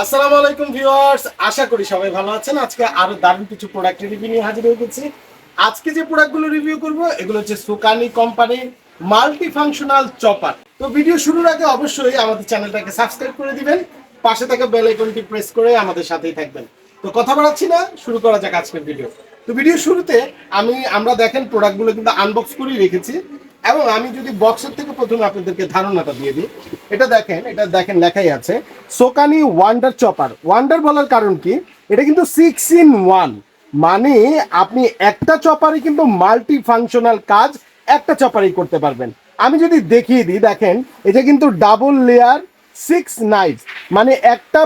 আসসালামু আলাইকুম ভিউয়ার্স, আশা করি সবাই ভালো আছেন। আজকে আরও দারুণ কিছু প্রোডাক্ট রিভিউ নিয়ে হাজির হয়ে গেছি। আজকে যে প্রোডাক্টগুলো রিভিউ করব, এগুলো হচ্ছে সুকানি কোম্পানির মাল্টি ফাংশনাল চপার তো ভিডিও শুরুর আগে অবশ্যই আমাদের চ্যানেলটাকে সাবস্ক্রাইব করে দিবেন, পাশে থাকা বেল আইকনটি প্রেস করে আমাদের সাথেই থাকবেন। তো কথা বাড়াচ্ছি না, শুরু করা যাক আজকের ভিডিও তো ভিডিও শুরুতে আমি, আমরা দেখেন প্রোডাক্টগুলো কিন্তু আনবক্স করেই রেখেছি। এবং আমি যদি বক্সের থেকে প্রথমে আপনাদেরকে ধারণাটা দিয়ে দিই, এটা দেখেন এটা দেখেন লেখাই আছে সোকানি ওয়ান্ডার চপার ওয়ান্ডার বলার কারণ কি? এটা কিন্তু সিক্স ইন ওয়ান মানে আপনি একটা চপারে কিন্তু মাল্টি ফাংশনাল কাজ একটা চপারেই করতে পারবেন। আমি যদি দেখিয়ে দিই, দেখেন, এটা কিন্তু ডাবল লেয়ার সিক্স নাইফ মানে একটা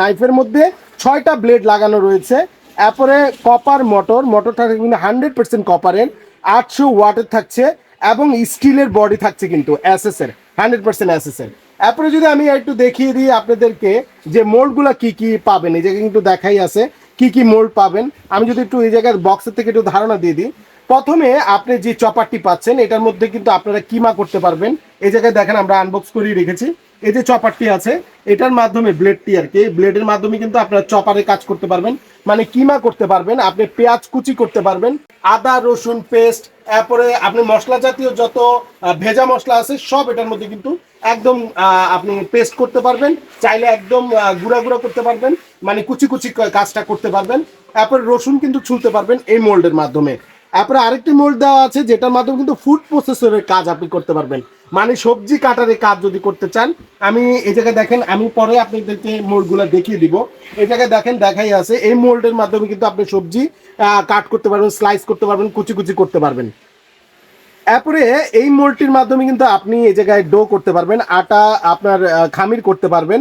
নাইফের মধ্যে ছয়টা ব্লেড লাগানো রয়েছে। এরপরে কপার মোটর মোটরটা কিন্তু হান্ড্রেড পার্সেন্ট কপারের আটশো ওয়াটের থাকছে এবং স্টিলের বডি থাকছে কিন্তু এসএস এর হান্ড্রেড পার্সেন্ট এসএস এর এরপরে যদি আমি একটু দেখিয়ে দিই আপনাদেরকে যে মোল্ডগুলো কি কি পাবেন, এই জায়গায় কিন্তু দেখাই আছে কি কি মোল্ড পাবেন। আমি যদি একটু এই জায়গায় বক্সের থেকে একটু ধারণা দিয়ে দিই প্রথমে আপনি যে চপারটি পাচ্ছেন, এটার মধ্যে কিন্তু আপনারা কিমা করতে পারবেন। এই জায়গায় দেখেন আমরা আনবক্স করেই রেখেছি। এই যে চপারটি আছে, এটার মাধ্যমে ব্লেডটি আর কি। ব্লেডের মাধ্যমে কিন্তু আপনারা চপারে কাজ করতে পারবেন। মানে কিমা করতে পারবেন, আপনি পেঁয়াজ কুচি করতে পারবেন, আদা, রসুন পেস্ট তারপরে আপনি মশলা জাতীয় যত ভেজা মশলা আছে, সব এটার মধ্যে কিন্তু একদম আপনি পেস্ট করতে পারবেন। চাইলে একদম গুঁড়া গুঁড়া করতে পারবেন। মানে কুচি কুচি কাজটা করতে পারবেন। তারপরে রসুন কিন্তু ছুলতে পারবেন এই মোল্ডের মাধ্যমে। তারপরে আরেকটি মোল্ড দেওয়া আছে, যেটার মাধ্যমে কিন্তু ফুড প্রসেসরের কাজ আপনি করতে পারবেন। মানে সবজি কাটারের কাজ যদি করতে চান, আমি এই জায়গায় দেখেন, আমি পরে আপনাদেরকে মোল্ডগুলো দেখিয়ে দিব। এই জায়গায় দেখেন, দেখাই আছে, এই মোল্ডের মাধ্যমে কিন্তু আপনি সবজি কাট করতে পারবেন স্লাইস করতে পারবেন, কুচি কুচি করতে পারবেন। এরপরে এই মোল্ডটির মাধ্যমে কিন্তু আপনি এই জায়গায় ডো করতে পারবেন, আটা আপনার খামির করতে পারবেন।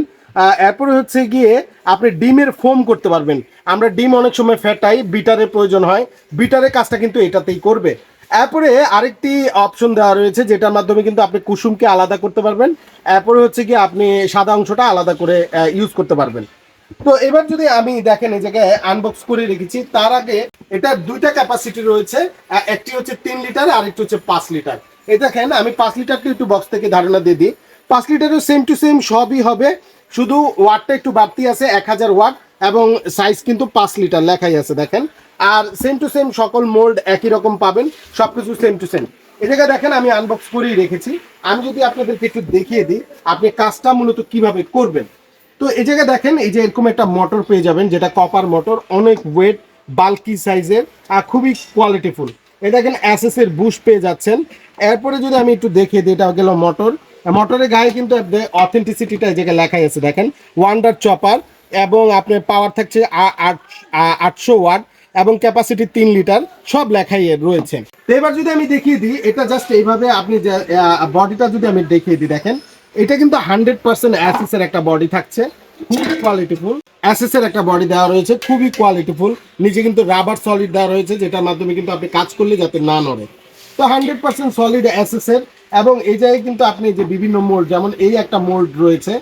এরপরে হচ্ছে গিয়ে আপনি ডিমের ফোম করতে পারবেন। আমরা ডিম অনেক সময় ফেটাই, বিটারের প্রয়োজন হয়, বিটারের কাজটা কিন্তু এটাতেই করবে। এরপরে আরেকটি অপশন দেওয়া রয়েছে, যেটার মাধ্যমে কিন্তু আপনি কুসুমকে আলাদা করতে পারবেন। এরপরে হচ্ছে কি আপনি সাদা অংশটা আলাদা করে ইউজ করতে পারবেন। তো এবার যদি আমি দেখেন এই জায়গায় আনবক্স করে রেখেছি, তার আগে এটা দুইটা ক্যাপাসিটি রয়েছে একটি হচ্ছে তিন লিটার আর একটি হচ্ছে পাঁচ লিটার এই দেখেন, আমি পাঁচ লিটারটা একটু বক্স থেকে ধারণা দিয়ে দিই। পাঁচ লিটারও সেম টু সেম সবই হবে। শুধু ওয়াটটা একটু বাড়তি আছে, এক হাজার ওয়াট, এবং সাইজ কিন্তু পাঁচ লিটার লেখাই আছে, দেখেন। আর সেম টু সেম সকল মোল্ড একই রকম পাবেন সব কিছু সেম টু সেম এটাকে দেখেন, আমি আনবক্স করেই রেখেছি। আমি যদি আপনাদেরকে একটু দেখিয়ে দিই, আপনি কাজটা মূলত কীভাবে করবেন। তো এই জায়গায় দেখেন, এই যে এরকম একটা মোটর পেয়ে যাবেন, যেটা কপার মোটর অনেক ওয়েট বাল্কি সাইজের আর খুবই কোয়ালিটিফুল এটা দেখেন অ্যাসেসের বুশ পেয়ে যাচ্ছেন। এরপরে যদি আমি একটু দেখিয়ে দিই, এটা গেল মোটর মোটরের গায়ে কিন্তু অথেন্টিসিটিটা এই জায়গায় লেখাই আছে, দেখেন। ওয়ান্ডার চপার এবং আপনার পাওয়ার থাকছে আটশো ওয়াট এবং ক্যাপাসিটি তিন লিটার, সব লেখাই রয়েছে। তো এবার যদি আমি দেখিয়ে দিই, এটা জাস্ট এইভাবে আপনি বডিটা যদি আমি দেখিয়ে দিই, দেখেন, এটা কিন্তু হান্ড্রেড পার্সেন্ট অ্যাসেসের একটা বডি থাকছে, খুবই কোয়ালিটিফুল অ্যাসেসের একটা বডি দেওয়া রয়েছে, খুবই কোয়ালিটিফুল নিচে কিন্তু রাবার সলিড দেওয়া রয়েছে, যেটার মাধ্যমে কিন্তু আপনি কাজ করলে যাতে না নড়ে। তো হান্ড্রেড পার্সেন্ট সলিড অ্যাসেসের এবং এই জায়গায় কিন্তু আপনি যে বিভিন্ন মোল্ড যেমন এই একটা মোল্ড রয়েছে,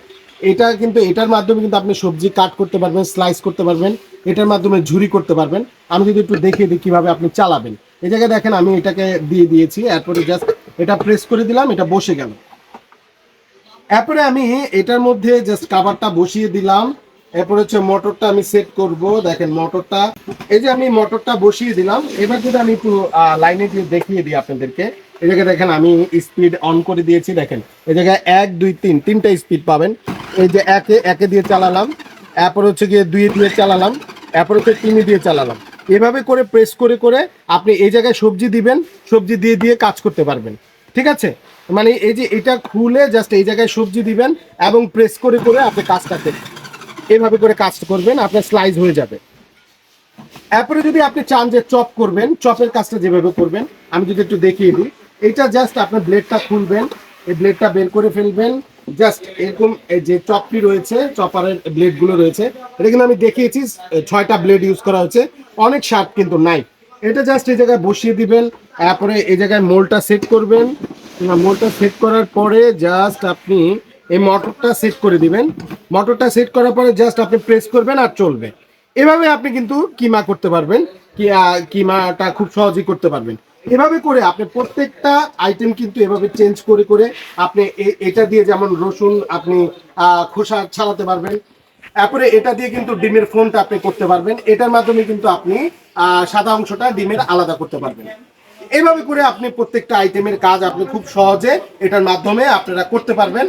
এটা কিন্তু এটার মাধ্যমে কিন্তু আপনি সবজি কাট করতে পারবেন স্লাইস করতে পারবেন, এটার মাধ্যমে ঝুরি করতে পারবেন। আমি যদি একটু দেখিয়ে দিই কীভাবে আপনি চালাবেন। এই জায়গায় দেখেন আমি এটাকে দিয়ে দিয়েছি, এরপরে জাস্ট এটা প্রেস করে দিলাম, এটা বসে গেল। এরপরে আমি এটার মধ্যে জাস্ট কাভারটা বসিয়ে দিলাম, এরপরে হচ্ছে মোটরটা আমি সেট করব, দেখেন মোটরটা এই যে আমি মোটরটা বসিয়ে দিলাম, এবার যদি আমি একটু লাইনে দিয়ে দেখিয়ে দিই আপনাদেরকে। এই জায়গায় দেখেন, আমি স্পিড অন করে দিয়েছি, দেখেন। এই জায়গায় এক, দুই, তিন তিনটা স্পিড পাবেন। এই যে একে একে দিয়ে চালালাম, এরপর হচ্ছে গিয়ে দুই দিয়ে চালালাম, এরপর হচ্ছে তিনে দিয়ে চালালাম। এভাবে করে প্রেস করে করে আপনি এই জায়গায় সবজি দিবেন, সবজি দিয়ে দিয়ে কাজ করতে পারবেন। ঠিক আছে? মানে এই যে এটা খুলে জাস্ট এই জায়গায় সবজি দিবেন এবং প্রেস করে করে আপনি কাজটা করবেন এভাবে করে কাজ করবেন, আপনার স্লাইস হয়ে যাবে। এরপরে যদি আপনি চান যে চপ করবেন, চপের কাজটা যেভাবে করবেন, আমি যদি একটু দেখিয়ে দিই। এটা জাস্ট আপনার ব্লেডটা খুলবেন, এই ব্লেডটা বের করে ফেলবেন। জাস্ট এরকম এই যে চপটি রয়েছে, চপারের ব্লেডগুলো রয়েছে, এটা কিন্তু আমি দেখিয়েছি ছয়টা ব্লেড ইউজ করা হয়েছে। অনেক শার্প কিন্তু নাই। এটা জাস্ট এই জায়গায় বসিয়ে দিবেন, তারপরে এই জায়গায় মোলটা সেট করবেন। মোলটা সেট করার পরে জাস্ট আপনি এই মোটরটা সেট করে দিবেন। মোটরটা সেট করার পরে জাস্ট আপনি প্রেস করবেন আর চলবে। এভাবে আপনি কিন্তু কিমা করতে পারবেন কিমাটা খুব সহজেই করতে পারবেন। এভাবে করে আপনি প্রত্যেকটা আইটেম কিন্তু এভাবে চেঞ্জ করে করে আপনি এটা দিয়ে যেমন রসুন আপনি খোসা ছাড়াতে পারবেন। তারপরে এটা দিয়ে কিন্তু ডিমের ফোনটা আপনি করতে পারবেন। এটার মাধ্যমে কিন্তু আপনি সাদা অংশটা ডিমের আলাদা করতে পারবেন। এভাবে করে আপনি প্রত্যেকটা আইটেমের কাজ আপনি খুব সহজে এটার মাধ্যমে আপনারা করতে পারবেন।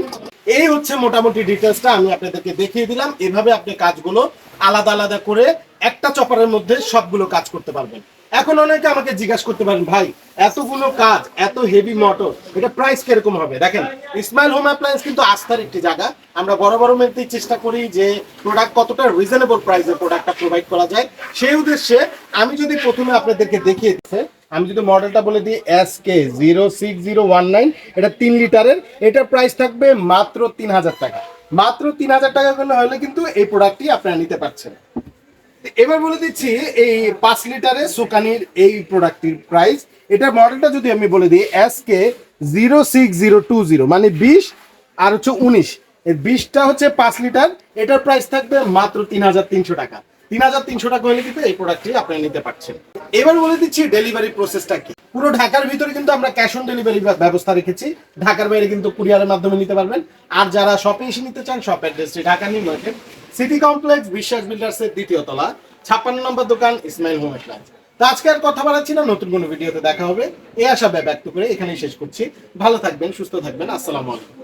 এই হচ্ছে মোটামুটি ডিটেলসটা আমি আপনাদেরকে দেখিয়ে দিলাম। এভাবে আপনি কাজগুলো আলাদা আলাদা করে একটা চপারের মধ্যে সবগুলো কাজ করতে পারবেন। এখন অনেকে আমাকে জিজ্ঞাসা করতে পারেন, ভাই, এতগুলো কাজ, এত হেভি মোটর এটা প্রাইস কীরকম হবে? দেখেন ইসমাইল হোম অ্যাপ্লায়েন্স কিন্তু আস্থার একটি জায়গা। আমরা বড় বড় মেনতেই চেষ্টা করি যে প্রোডাক্ট কতটা রিজনেবল প্রাইসে প্রোডাক্টটা প্রোভাইড করা যায়। সেই উদ্দেশ্যে আমি যদি প্রথমে আপনাদেরকে দেখিয়ে দিচ্ছি আমি যদি মডেলটা বলে দিই S K zero six zero one nine এটা তিন লিটারের, এটার প্রাইস থাকবে মাত্র তিন হাজার টাকা। মাত্র তিন হাজার টাকা করলে হলে কিন্তু এই প্রোডাক্টটি আপনারা নিতে পারছেন। এবার বলে দিচ্ছি, এই পাঁচ লিটারের সোকানির এই প্রোডাক্টটির প্রাইস এটা মডেলটা যদি আমি বলে দিই S K zero six zero two zero মানে বিশ আর হচ্ছে উনিশ। এর বিশটা হচ্ছে পাঁচ লিটার, এটার প্রাইস থাকবে মাত্র তিন হাজার তিনশো টাকা। তিন হাজার তিনশো টাকা হলে কিন্তু এই প্রোডাক্টটি আপনারা নিতে পারছেন। এবার বলে দিচ্ছি ডেলিভারি প্রসেসটা কি? পুরো ঢাকার ভিতরে কিন্তু আমরা ক্যাশ অন ডেলিভারি ব্যবস্থা রেখেছি। ঢাকার বাইরে কিন্তু কুরিয়ারের মাধ্যমে নিতে পারবেন। আর যারা শপে এসে নিতে চান শপ অ্যাড্রেসটি Dhaka new market city complex Biswas বিল্ডার্সের দ্বিতীয় তলা, ছাপ্পান্ন নম্বর দোকান ইসমাইল হোম তো আজকে আর কথা বাড়াচ্ছি না, নতুন কোনো ভিডিওতে দেখা হবে। এই আশা ব্যক্ত করে এখানেই শেষ করছি। ভালো থাকবেন, সুস্থ থাকবেন। আসসালামু আলাইকুম।